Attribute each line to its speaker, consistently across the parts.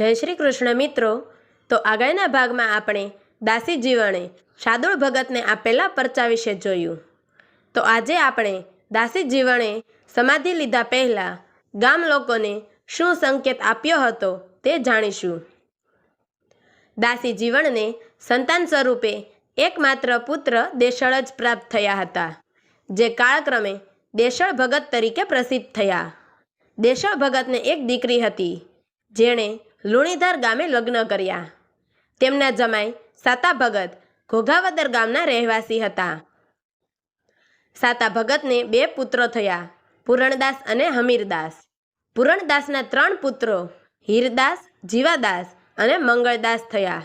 Speaker 1: જય શ્રી કૃષ્ણ મિત્રો. તો આગળના ભાગમાં આપણે દાસી જીવણે શાદુળ ભગતને આપેલા પરચા વિશે જોયું. તો આજે આપણે દાસી જીવણે સમાધિ લીધા પહેલાં ગામ લોકોને શું સંકેત આપ્યો હતો તે જાણીશું. દાસી જીવણને સંતાન સ્વરૂપે એકમાત્ર પુત્ર દેશળ જ પ્રાપ્ત થયા હતા, જે કાળક્રમે દેશળ ભગત તરીકે પ્રસિદ્ધ થયા. દેશળ ભગતને એક દીકરી હતી, જેણે લુણીધર ગામે લગ્ન કર્યા. તેમના જમાઈ સાતા ભગત ઘોઘાવદર ગામના રહેવાસી હતા. સાતા ભગતને બે પુત્રો થયા, પૂરણદાસ અને હમીરદાસ. પૂરણદાસના ત્રણ પુત્રો હીરદાસ, જીવાદાસ અને મંગળદાસ થયા.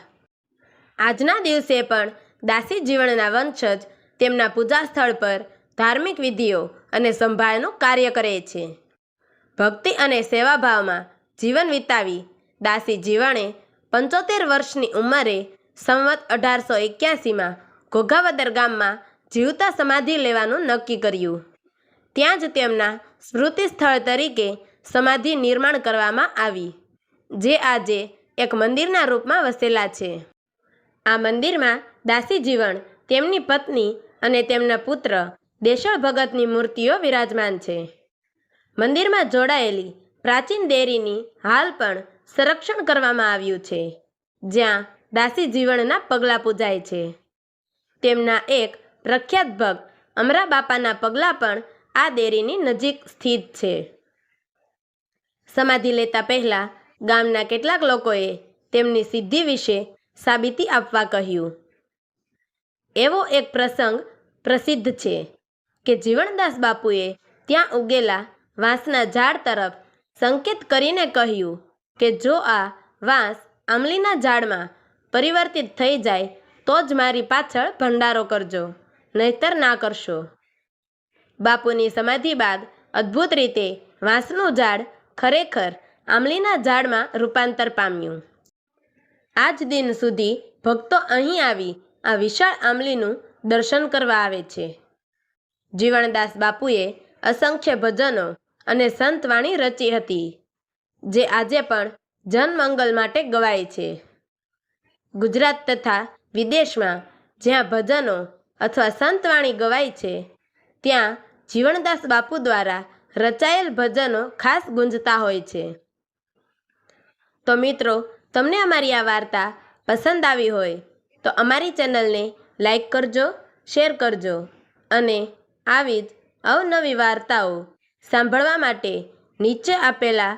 Speaker 1: આજના દિવસે પણ દાસી જીવનના વંશજ તેમના પૂજા સ્થળ પર ધાર્મિક વિધિઓ અને સંભાળનું કાર્ય કરે છે. ભક્તિ અને સેવાભાવમાં જીવન વિતાવી દાસી જીવણે પંચોતેર વર્ષની ઉંમરે સંવત અઢારસો એક્યાસીમાં ઘોઘાવદર ગામમાં જીવતા સમાધિ લેવાનું નક્કી કર્યું. ત્યાં જ તેમના સ્મૃતિ સ્થળ તરીકે સમાધિ નિર્માણ કરવામાં આવી, જે આજે એક મંદિરના રૂપમાં વસેલા છે. આ મંદિરમાં દાસી જીવણ તેમની પત્ની અને તેમના પુત્ર દેશળ ભગતની મૂર્તિઓ વિરાજમાન છે. મંદિરમાં જોડાયેલી પ્રાચીન દેરીની હાલ પણ સંરક્ષણ કરવામાં આવ્યું છે, જ્યાં દાસી જીવણના પગલાં પૂજાય છે. તેમના એક પ્રખ્યાત ભક્ત અમરા બાપાના પગલાં પણ આ દેરીની નજીક સ્થિત છે. સમાધિ લેતા પહેલાં ગામના કેટલાક લોકોએ તેમની સિદ્ધિ વિશે સાબિતી આપવા કહ્યું. એવો એક પ્રસંગ પ્રસિદ્ધ છે કે જીવણદાસ બાપુએ ત્યાં ઉગેલા વાંસના ઝાડ તરફ સંકેત કરીને કહ્યું કે જો આ વાંસ આમલીના ઝાડમાં પરિવર્તિત થઈ જાય, તો જ મારી પાછળ ભંડારો કરજો, નહીતર ના કરશો. બાપુની સમાધિ બાદ અદ્ભુત રીતે વાંસનું ઝાડ ખરેખર આમલીના ઝાડમાં રૂપાંતર પામ્યું. આજ દિન સુધી ભક્તો અહીં આવી આ વિશાળ આમલીનું દર્શન કરવા આવે છે. જીવણદાસ બાપુએ અસંખ્ય ભજનો અને સંતવાણી રચી હતી. જે આજે પણ જનમંગલ માટે ગવાય છે. ગુજરાત તથા વિદેશમાં જ્યાં ભજનો અથવા સંતવાણી ગવાય છે, ત્યાં જીવણદાસ બાપુ દ્વારા રચાયેલ ભજનો ખાસ ગુંજતા હોય છે. તો મિત્રો, તમને અમારી આ વાર્તા પસંદ આવી હોય, તો અમારી ચેનલને લાઈક કરજો, શેર કરજો અને આવી જ અવનવી વાર્તાઓ સાંભળવા માટે નીચે આપેલા